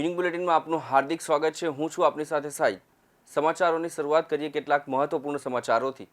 Evening બુલેટિનમાં આપનું હાર્દિક સ્વાગત છે. હું છું આપની સાથે સાઈ. સમાચારોની શરૂઆત કરીએ કેટલાક મહત્વપૂર્ણ સમાચારોથી.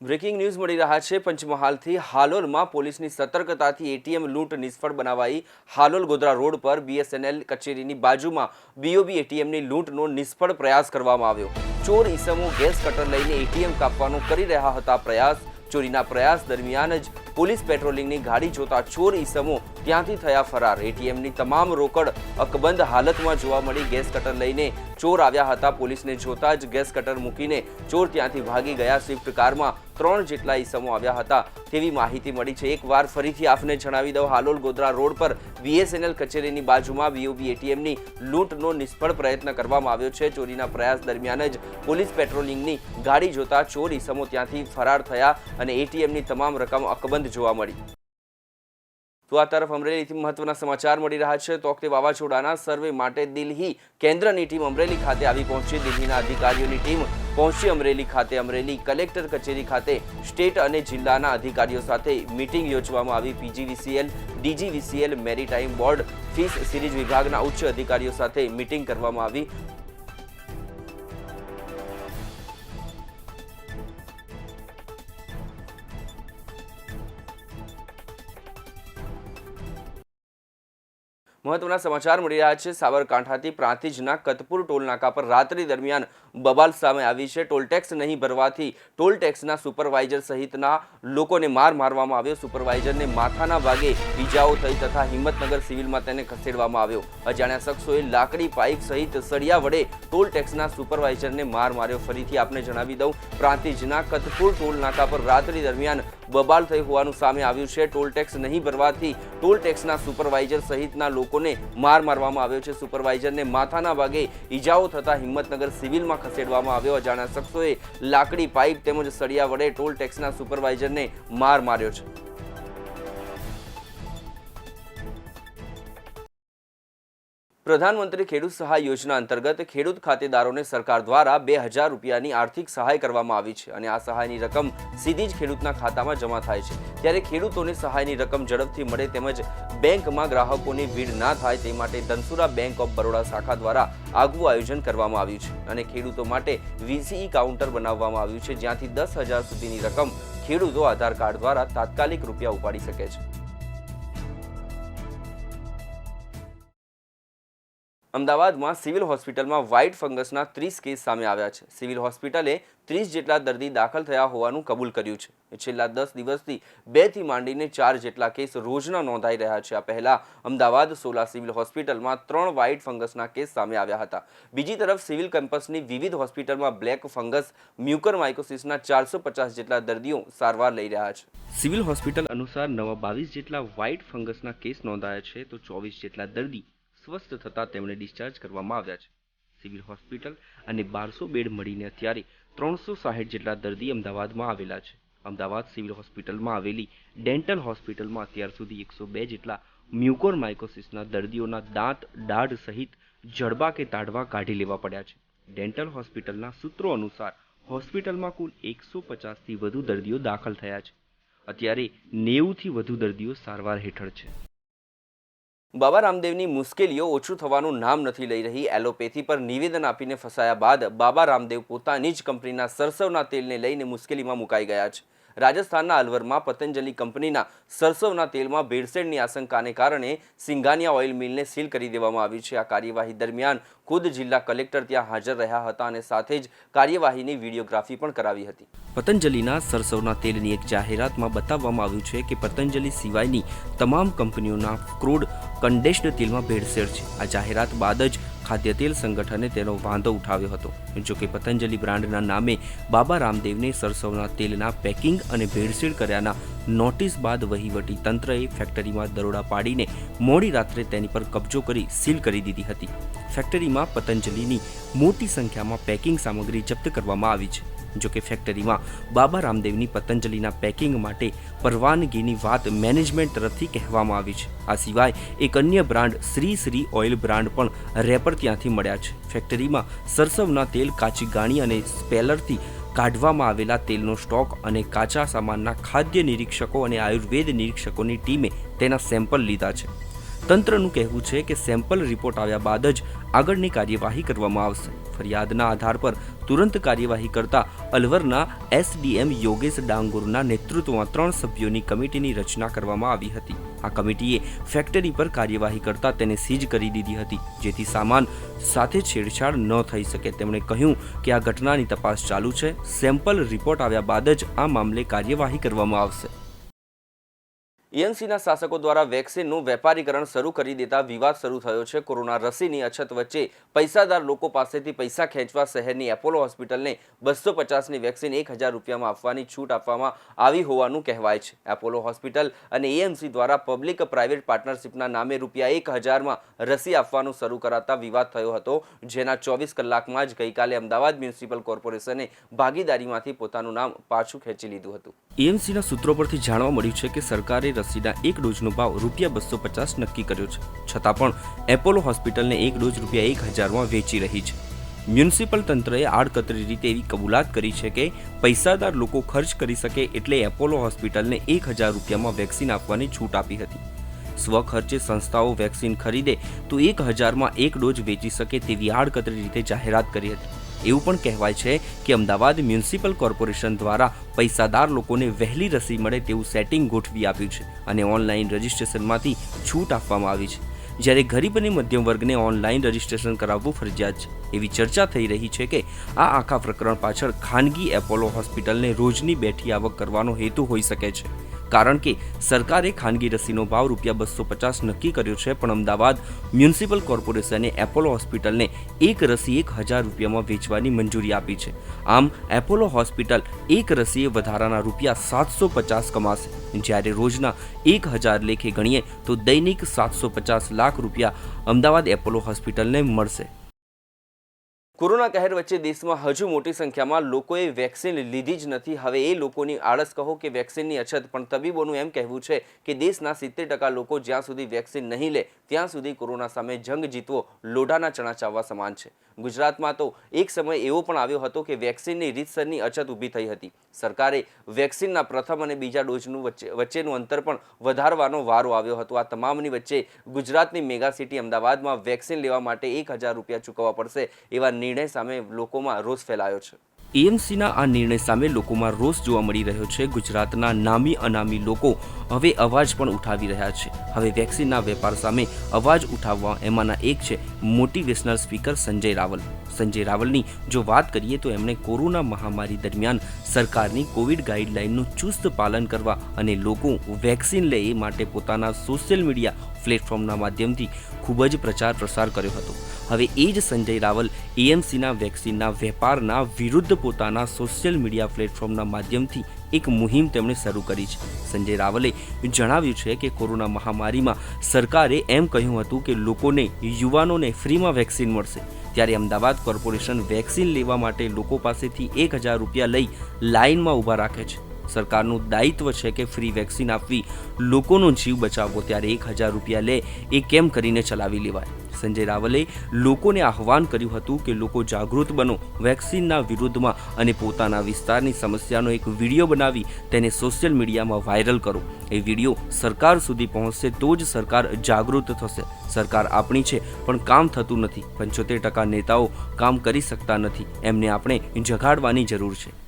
બ્રેકિંગ ન્યૂઝ મળી રહ્યા છે પંચમહાલથી. હાલોલમાં પોલીસની સતર્કતાથી એટીએમ લૂંટ નિષ્ફળ બનાવાઈ. હાલોલ ગોધરા રોડ પર બીએસએનએલ કચેરીની બાજુમાં બીઓબી એટીએમની લૂંટનો નિષ્ફળ પ્રયાસ કરવામાં આવ્યો. ચોર ઈસમો ગેસ કટર લઈને એટીએમ કાપવાનો કરી રહ્યા હતા પ્રયાસ. ચોરીના પ્રયાસ દરમિયાન જ પોલીસ પેટ્રોલિંગની ગાડી જોતા ચોર ઈસમો ત્યાંથી થયા ફરાર. એટીએમની તમામ રોકડ અકબંધ હાલતમાં જોવા મળી. ગેસ કટર લઈને ચોર આવ્યા હતા. પોલીસને જોતા જ ગેસ કટર મૂકીને ચોર ત્યાંથી ભાગી ગયા. સ્વિફ્ટ કારમાં ત્રણ જેટલા ઈસમો આવ્યા હતા. તેવી માહિતી મળી છે. એકવાર ફરીથી આપને જણાવી દઉં, હાલોલ ગોધરા રોડ પર બીએસએનએલ કચેરીની બાજુમાં બીઓબી એટીએમની લૂંટનો નિષ્ફળ પ્રયત્ન કરવામાં આવ્યો છે. ચોરીના પ્રયાસ દરમિયાન જ પોલીસ પેટ્રોલિંગની ગાડી જોતા ચોર ઈસમો ત્યાંથી ફરાર થયા અને એટીએમની તમામ રકમ અકબંધ જોવા મળી. તો આ તરફ અમરેલીથી મહત્વના સમાચાર મળી રહ્યા છે. તોકતે વાવાઝોડાના સર્વે માટે દિલ્હી કેન્દ્રની ટીમ અમરેલી ખાતે આવી પહોંચી. દિલ્હીના અધિકારીઓની ટીમ પહોંચી અમરેલી ખાતે. અમરેલી કલેક્ટર કચેરી ખાતે સ્ટેટ અને જિલ્લાના અધિકારીઓ સાથે મીટિંગ યોજવામાં આવી. PGVCL, DGVCL, maritime board fisheries વિભાગના ઉચ્ચ અધિકારીઓ સાથે મીટિંગ કરવામાં આવી. મહત્વના સમાચાર મળી રહ્યા છે. સાબરકાંઠાથી પ્રાંતિજના કતપુર ટોલનાકા પર રાત્રિ દરમિયાન બબાલ સામે આવી છે. ટોલ ટેક્સ નહીં ભરવાથી ટોલ ટેક્સના સુપરવાઇઝર સહિતના લોકોને માર મારવામાં આવ્યો. સુપરવાઇઝરને માથાના ભાગે ઈજાઓ થઈ તથા હિંમતનગર સિવિલમાં તેને ખસેડવામાં આવ્યો. અજાણ્યા શખ્સોએ લાકડી, પાઇપ સહિત સળિયા વડે ટોલ ટેક્સના સુપરવાઇઝરને માર માર્યો. ફરીથી આપને જણાવી દઉં, પ્રાંતિજના કતપુર ટોલ નાકા પર રાત્રિ દરમિયાન બબાલ થઈ હોવાનું સામે આવ્યું છે. ટોલ ટેક્સ નહીં ભરવાથી ટોલ ટેક્સના સુપરવાઇઝર સહિતના લોકોને માર મારવામાં આવ્યો છે. સુપરવાઇઝરને માથાના ભાગે ઈજાઓ થતા હિંમતનગર સિવિલમાં ખસેડવામાં આવ્યો. અજાણ્યા શખ્સોએ લાકડી, પાઇપ તેમજ સળિયા વડે ટોલ ટેક્સના સુપરવાઇઝરને માર માર્યો છે. પ્રધાનમંત્રી ખેડૂત સહાય યોજના અંતર્ગત ખેડૂત ખાતેદારોને સરકાર દ્વારા બે હજાર રૂપિયાની આર્થિક સહાય કરવામાં આવી છે અને આ સહાયની રકમ સીધી જ ખેડૂતના ખાતામાં જમા થાય છે. ત્યારે ખેડૂતોને સહાયની રકમ ઝડપથી મળે તેમજ બેંકમાં ગ્રાહકોની ભીડ ના થાય તે માટે ધનસુરા બેંક ઓફ બરોડા શાખા દ્વારા આગવું આયોજન કરવામાં આવ્યું છે અને ખેડૂતો માટે વીસીઈ કાઉન્ટર બનાવવામાં આવ્યું છે જ્યાંથી દસ હજાર સુધીની રકમ ખેડૂતો આધાર કાર્ડ દ્વારા તાત્કાલિક રૂપિયા ઉપાડી શકે છે. અમદાવાદમાં સિવિલ હોસ્પિટલમાં વ્હાઇટ ફંગસના ત્રીસ કેસ સામે આવ્યા છે. સિવિલ હોસ્પિટલે ત્રીસ જેટલા દર્દી દાખલ થયા હોવાનું કબૂલ કર્યું છે. છેલ્લા દસ દિવસથી બેથી માંડીને ચાર જેટલા કેસ રોજના નોંધાઈ રહ્યા છે. આ પહેલા અમદાવાદ સોલા સિવિલ હોસ્પિટલમાં ત્રણ વ્હાઇટ ફંગસના કેસ સામે આવ્યા હતા. બીજી તરફ સિવિલ કેમ્પસની વિવિધ હોસ્પિટલમાં બ્લેક ફંગસ મ્યુકર માઇકોસિસના ચારસો પચાસ જેટલા દર્દીઓ સારવાર લઈ રહ્યા છે. સિવિલ હોસ્પિટલ અનુસાર નવા બાવીસ જેટલા વ્હાઇટ ફંગસના કેસ નોંધાયા છે તો ચોવીસ જેટલા દર્દી સ્વસ્થ થતાં તેમણે ડિસ્ચાર્જ કરવામાં આવ્યા છે. સિવિલ હોસ્પિટલ અને બારસો બેડ મળીને અત્યારે ત્રણસો સાહીઠ જેટલા દર્દી અમદાવાદમાં આવેલા છે. અમદાવાદ સિવિલ હોસ્પિટલમાં આવેલી ડેન્ટલ હોસ્પિટલમાં અત્યાર સુધી એકસો બે જેટલા મ્યુકોર માઇકોસિસના દર્દીઓના દાંત, દાઢ સહિત જડબા કે તાડવા કાઢી લેવા પડ્યા છે. ડેન્ટલ હોસ્પિટલના સૂત્રો અનુસાર હોસ્પિટલમાં કુલ એકસો પચાસથી વધુ દર્દીઓ દાખલ થયા છે. અત્યારે નેવુંથી વધુ દર્દીઓ સારવાર હેઠળ છે. બાબા રામદેવની મુશ્કેલીઓ ઓછું થવાનું નામ નથી લઈ રહી એલોપેથી, પર નિવેદન આપીને ફસાયા બાદ બાબા રામદેવ પોતાની જ કંપનીના સરસવના તેલને લઈને મુશ્કેલીમાં મુકાઈ ગયા છે. રાજસ્થાનના અલવરમાં પતંજલિ કંપનીના સરસવના તેલમાં ભેળસેળની આશંકાને કારણે સિંઘાનિયા ઓઇલ મિલને સીલ કરી દેવામાં આવી છે. આ કાર્યવાહી દરમિયાન ખુદ જિલ્લા કલેક્ટર ત્યાં હાજર રહ્યા હતા અને સાથે જ કાર્યવાહીની વિડીયોગ્રાફી પણ કરાવી હતી. પતંજલિના સરસવના તેલની એક જાહેરાતમાં બતાવવામાં આવ્યું છે કે પતંજલિ સિવાયની તમામ કંપનીઓના ક્રૂડ કન્ડેન્સ્ડ તેલમાં ભેળસેળ છે. આ જાહેરાત બાદ જ ખાદ્ય તેલ સંગઠને તેનો વાંધો ઉઠાવ્યો હતો. જો કે પતંજલિ બ્રાન્ડના નામે બાબા રામદેવને સરસવના તેલના પેકિંગ અને ભેળસેળ કર્યાના નોટિસ બાદ વહીવટી તંત્રએ ફેક્ટરીમાં દરોડા પાડીને મોડી રાત્રે તેની પર કબજો કરી સીલ કરી દીધી હતી. ફેક્ટરીમાં પતંજલિની મોટી સંખ્યામાં પેકિંગ સામગ્રી જપ્ત કરવામાં આવી છે. જો કે ફેક્ટરીમાં બાબા રામદેવની પતંજલિના પેકિંગ માટે પરવાનગીની વાત મેનેજમેન્ટ તરફથી કહેવામાં આવી છે. આ સિવાય એક અન્ય brand Shri Shri oil brand પણ રેપર ત્યાંથી મળ્યા છે. ફેક્ટરીમાં સરસવના તેલ, કાચી ગાણી અને સ્પેલરથી કાઢવામાં આવેલા તેલનો સ્ટોક અને કાચા સામાનના ખાદ્ય નિરીક્ષકો અને આયુર્વેદ નિરીક્ષકોની ટીમે તેના સેમ્પલ લીધા છે. તંત્રનું કહેવું છે કે સેમ્પલ રિપોર્ટ આવ્યા બાદ જ આગળની કાર્યવાહી કરવામાં આવશે. ફરિયાદના આધાર પર તુરંત કાર્યવાહી કરતા અલવરના એસડીએમ યોગેશ ડાંગુરના નેતૃત્વમાં ત્રણ સભ્યોની કમિટીની રચના કરવામાં આવી હતી. આ કમિટીએ ફેક્ટરી પર કાર્યવાહી કરતા તેને સીઝ કરી દીધી હતી, જેથી સામાન સાથે છેડછાડ ન થઈ શકે. તેમણે કહ્યું કે આ ઘટનાની તપાસ ચાલુ છે. સેમ્પલ રિપોર્ટ આવ્યા બાદ જ આ મામલે કાર્યવાહી કરવામાં આવશે. એએમસીના શાસકો દ્વારા વેક્સિનનું વેપારીકરણ શરૂ કરી દેતા વિવાદ શરૂ થયો છે. કોરોના રસીની અછત વચ્ચે પૈસાદાર લોકો પાસેથી પૈસા ખેંચવા શહેરની એપોલો હોસ્પિટલને બસો પચાસની વેક્સિન એક હજાર રૂપિયામાં આપવાની છૂટ આપવામાં આવી હોવાનું કહેવાય છે. એપોલો હોસ્પિટલ અને એએમસી દ્વારા પબ્લિક પ્રાઇવેટ પાર્ટનરશિપના નામે રૂપિયા એક હજારમાં રસી આપવાનું શરૂ કરાતા વિવાદ થયો હતો, જેના ચોવીસ કલાકમાં જ ગઈકાલે અમદાવાદ મ્યુનિસિપલ કોર્પોરેશને ભાગીદારીમાંથી પોતાનું નામ પાછું ખેંચી લીધું હતું. એએમસીના સૂત્રો પરથી જાણવા મળ્યું છે કે સરકારે રસીના એક ડોઝનો ભાવ રૂપિયા બસો પચાસ નક્કી કર્યો છે. છતાં પણ એપોલો હોસ્પિટલને એક ડોઝ રૂપિયા એક હજારમાં વેચી રહી છે. મ્યુનિસિપલ તંત્રએ આડકતરી રીતે એવી કબૂલાત કરી છે કે પૈસાદાર લોકો ખર્ચ કરી શકે એટલે એપોલો હોસ્પિટલને એક હજાર રૂપિયામાં વેક્સિન આપવાની છૂટ આપી હતી. સ્વખર્ચે સંસ્થાઓ વેક્સિન ખરીદે તો એક હજારમાં એક ડોઝ વેચી શકે તેવી આડકતરી રીતે જાહેરાત કરી હતી. એવું પણ કહેવાય છે કે અમદાવાદ મ્યુનિસિપલ કોર્પોરેશન દ્વારા પૈસાદાર લોકોને વહેલી રસી મળે તેવું સેટિંગ ગોઠવી આપ્યું છે અને ઓનલાઈન રજિસ્ટ્રેશનમાંથી છૂટ આપવામાં આવી છે. જ્યારે ગરીબ અને મધ્યમ વર્ગને ઓનલાઈન રજિસ્ટ્રેશન કરાવવું ફરજિયાત છે. એવી ચર્ચા થઈ રહી છે કે આ આખા પ્રકરણ પાછળ ખાનગી એપોલો હોસ્પિટલને રોજની બેઠી આવક કરવાનો હેતુ હોઈ શકે છે. કારણ કે સરકારે ખાનગી રસીનો ભાવ રૂપિયા બસો પચાસ નક્કી કર્યો છે, પણ અમદાવાદ મ્યુનિસિપલ કોર્પોરેશને એપોલો હોસ્પિટલને એક રસી એક હજાર રૂપિયામાં વેચવાની મંજૂરી આપી છે. આમ, એપોલો હોસ્પિટલ એક રસીએ વધારાના રૂપિયા સાતસો પચાસ કમાશે. જ્યારે રોજના એક હજાર લેખે ગણીએ તો દૈનિક સાતસો પચાસ લાખ રૂપિયા અમદાવાદ એપોલો હોસ્પિટલને મળશે. કોરોના કહેર વચ્ચે દેશમાં હજુ મોટી સંખ્યામાં લોકોએ વેક્સિન લીધી જ નથી. હવે એ લોકોની આળસ કહો કે વેક્સિનની અછત, પણ તબીબોનું એમ કહેવું છે કે દેશના સિત્તેર ટકા લોકો જ્યાં સુધી વેક્સિન નહીં લે, ત્યાં સુધી કોરોના સામે જંગ જીતવો લોઢાના ચણા ચાવવા સમાન છે. ગુજરાતમાં તો એક સમય એવો પણ આવ્યો હતો કે વેક્સિનની રીતસરની અછત ઊભી થઈ હતી. સરકારે વેક્સિનના પ્રથમ અને બીજા ડોઝનું વચ્ચે વચ્ચેનું અંતર પણ વધારવાનો વારો આવ્યો હતો. આ તમામની વચ્ચે ગુજરાતની મેગા સિટી અમદાવાદમાં વેક્સિન લેવા માટે એક હજાર રૂપિયા ચૂકવવા પડશે એવા નિર્ણય સામે લોકોમાં રોષ ફેલાયો છે. એએમસીના આ નિર્ણય સામે લોકોમાં રોષ જોવા મળી રહ્યો છે. ગુજરાતના નામી અનામી લોકો હવે અવાજ પણ ઉઠાવી રહ્યા છે. હવે વેક્સિનના વેપાર સામે અવાજ ઉઠાવવા એમાંના એક છે મોટિવેશનલ સ્પીકર સંજય રાવલ. સંજય રાવલની જો વાત કરીએ તો એમણે કોરોના મહામારી દરમિયાન સરકારની કોવિડ ગાઈડલાઇનનું ચુસ્ત પાલન કરવા અને લોકો વેક્સિન લે એ માટે પોતાના સોશિયલ મીડિયા પ્લેટફોર્મના માધ્યમથી ખૂબ જ પ્રચાર પ્રસાર કર્યો હતો. હવે એ જ સંજય રાવલ એએમસીના વેક્સિનના વેપારના વિરુદ્ધ પોતાના સોશિયલ મીડિયા પ્લેટફોર્મના માધ્યમથી એક મુહિમ તેમણે શરૂ કરી છે. સંજય રાવલે જણાવ્યું છે કે કોરોના મહામારીમાં સરકારે એમ કહ્યું હતું કે લોકોને, યુવાનોને ફ્રીમાં વેક્સિન મળશે. ત્યારે અમદાવાદ કોર્પોરેશન વેક્સિન લેવા માટે લોકો પાસેથી એક હજાર રૂપિયા લઈ લાઇનમાં ઊભા રાખે છે. સરકારનું દાયિત્વ છે કે ફ્રી વેક્સિન આપવી, લોકોનો જીવ બચાવવો. ત્યારે એક હજાર રૂપિયા લે, એ કેમ કરીને ચલાવી લેવાય? સંજય રાવલે લોકોને આહવાન કર્યું હતું કે લોકો જાગૃત બનો વેક્સિનના વિરુદ્ધમાં અને પોતાના વિસ્તારની સમસ્યાનો એક વીડિયો બનાવી તેને સોશિયલ મીડિયામાં વાયરલ કરો. એ વીડિયો સરકાર સુધી પહોંચશે તો જ સરકાર જાગૃત થશે. સરકાર આપણી છે, પણ કામ થતું નથી. પંચોતેર ટકા નેતાઓ કામ કરી શકતા નથી. એમને આપણે જગાડવાની જરૂર છે.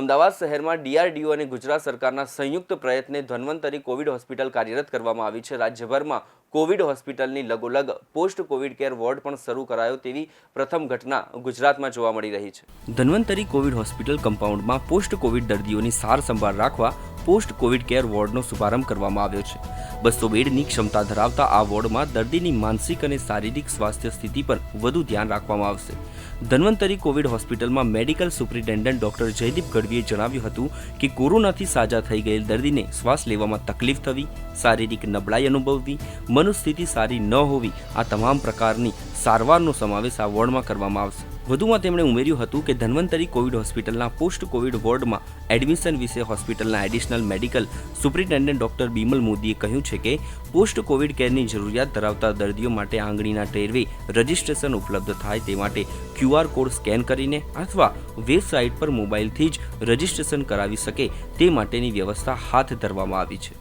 અમદાવાદ શહેરમાં ડીઆરડીઓ અને ગુજરાત સરકારના સંયુક્ત પ્રયત્ને ધન્વંતરી કોવિડ હોસ્પિટલ કાર્યરત કરવામાં આવી છે. રાજ્યભરમાં કોવિડ હોસ્પિટલની લગોલગ પોસ્ટ કોવિડ કેર વોર્ડ પણ શરૂ કરાયો તેવી પ્રથમ ઘટના ગુજરાતમાં જોવા મળી રહી છે. ધન્વંતરી કોવિડ હોસ્પિટલ કમ્પાઉન્ડમાં પોસ્ટ કોવિડ દર્દીઓની સાર સંભાળ રાખવા પોસ્ટ કોવિડ કેર વોર્ડનો શુભારંભ કરવામાં આવ્યો છે. બસો બેડની ક્ષમતા ધરાવતા આ વોર્ડમાં દર્દીની માનસિક અને શારીરિક સ્વાસ્થ્ય સ્થિતિ પર વધુ ધ્યાન રાખવામાં આવશે. ધન્વંતરી કોવિડ હોસ્પિટલમાં મેડિકલ સુપ્રિન્ટેન્ડન્ટ ડોક્ટર જયદીપ ગઢવીએ જણાવ્યું હતું કે કોરોનાથી સાજા થઈ ગયેલ દર્દીને શ્વાસ લેવામાં તકલીફ થવી, શારીરિક નબળાઈ અનુભવવી, મનુસ્થિતિ સારી ન હોવી, આ તમામ પ્રકારની સારવારનો સમાવેશ આ વોર્ડમાં કરવામાં આવશે. વધુમાં તેમણે ઉમેર્યું હતું કે ધન્વંતરી કોવિડ હોસ્પિટલના પોસ્ટ કોવિડ વોર્ડમાં એડમિશન વિશે હોસ્પિટલના additional medical superintendent doctor Bimal મોદીએ કહ્યું છે કે પોસ્ટ કોવિડ કેરની જરૂરિયાત ધરાવતા દર્દીઓ માટે આંગળીના ટેરવે રજિસ્ટ્રેશન ઉપલબ્ધ થાય તે માટે ક્યુઆર કોડ સ્કેન કરીને અથવા વેબસાઇટ પર મોબાઈલથી જ રજીસ્ટ્રેશન કરાવી શકે તે માટેની વ્યવસ્થા હાથ ધરવામાં આવી છે.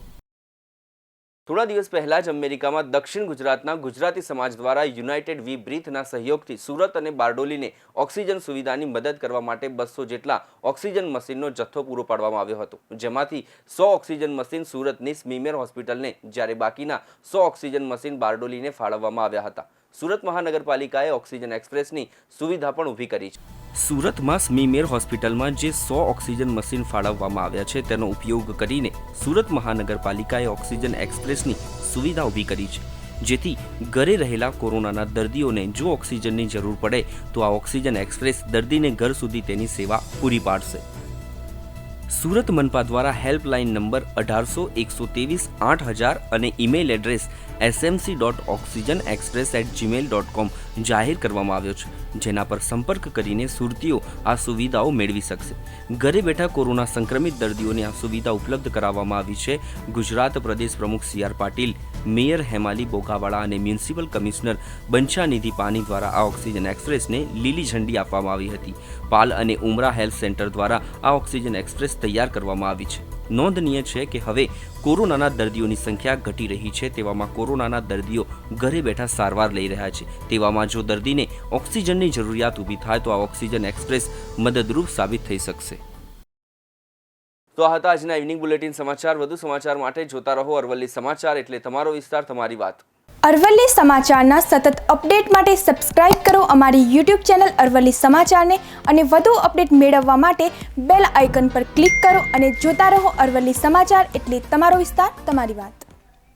થોડા દિવસ પહેલાં જ અમેરિકામાં દક્ષિણ ગુજરાતના ગુજરાતી સમાજ દ્વારા યુનાઇટેડ વી બ્રીથના સહયોગથી સુરત અને બારડોલીને ઓક્સિજન સુવિધાની મદદ કરવા માટે બસો જેટલા ઓક્સિજન મશીનનો જથ્થો પૂરો પાડવામાં આવ્યો હતો. જેમાંથી સો ઓક્સિજન મશીન સુરતની સ્મીમેર હોસ્પિટલને, જ્યારે બાકીના સો ઓક્સિજન મશીન બારડોલીને ફાળવવામાં આવ્યા હતા. સુરત મહાનગરપાલિકાએ ઓક્સિજન એક્સપ્રેસની સુવિધા પણ ઊભી કરી છે. સુરતમાં સ્મીમેર હોસ્પિટલમાં જે સો ઓક્સિજન મશીન ફાળવવામાં આવ્યા છે, તેનો ઉપયોગ કરીને સુરત મહાનગરપાલિકાએ ઓક્સિજન એક્સપ્રેસની સુવિધા ઊભી કરી છે. જેથી ઘરે રહેલા કોરોનાના દર્દીઓને જો ઓક્સિજનની જરૂર પડે, તો આ ઓક્સિજન એક્સપ્રેસ દર્દીને ઘર સુધી તેની સેવા પૂરી પાડશે. સુરત મનપા દ્વારા હેલ્પલાઇન નંબર અઢારસો એકસો ત્રેવીસ આઠ હજાર અને email address SMC dot oxygen express at Gmail dot com જાહેર કરવામાં આવ્યો છે, જેના પર સંપર્ક કરીને સુરતીઓ આ સુવિધાઓ મેળવી શકશે. ઘરે બેઠા કોરોના સંક્રમિત દર્દીઓને આ સુવિધા ઉપલબ્ધ કરાવવામાં આવી છે. ગુજરાત પ્રદેશ પ્રમુખ C R Patil, mayor Hemali Bogawala અને મ્યુનિસિપલ કમિશનર બંછાનિધિ પાની દ્વારા આ ઓક્સિજન એક્સપ્રેસને લીલી ઝંડી આપવામાં આવી હતી. પાલ અને ઉમરા હેલ્થ સેન્ટર દ્વારા આ ઓક્સિજન એક્સપ્રેસ તૈયાર કરવામાં આવી છે. નોંધનીય છે કે હવે કોરોનાના દર્દીઓની સંખ્યા ઘટી રહી છે, તેવામાં કોરોનાના દર્દીઓ ઘરે બેઠા સારવાર લઈ રહ્યા છે. તેવામાં જો દર્દીને ઓક્સિજનની જરૂરિયાત ઊભી થાય, તો આ ઓક્સિજન એક્સપ્રેસ મદદરૂપ સાબિત થઈ શકશે. તો આ હતા આજના ઇવનિંગ બુલેટિન સમાચાર. વધુ સમાચાર માટે જોતા રહો અરવલ્લી સમાચાર, એટલે તમારો વિસ્તાર, તમારી વાત. અરવલ્લી સમાચારના સતત અપડેટ માટે સબસ્ક્રાઇબ કરો અમારી યુટ્યુબ ચેનલ અરવલ્લી સમાચારને અને વધુ અપડેટ મેળવવા માટે બેલ આઇકન પર ક્લિક કરો અને જોતા રહો અરવલ્લી સમાચાર એટલે તમારો વિસ્તાર, તમારી વાત.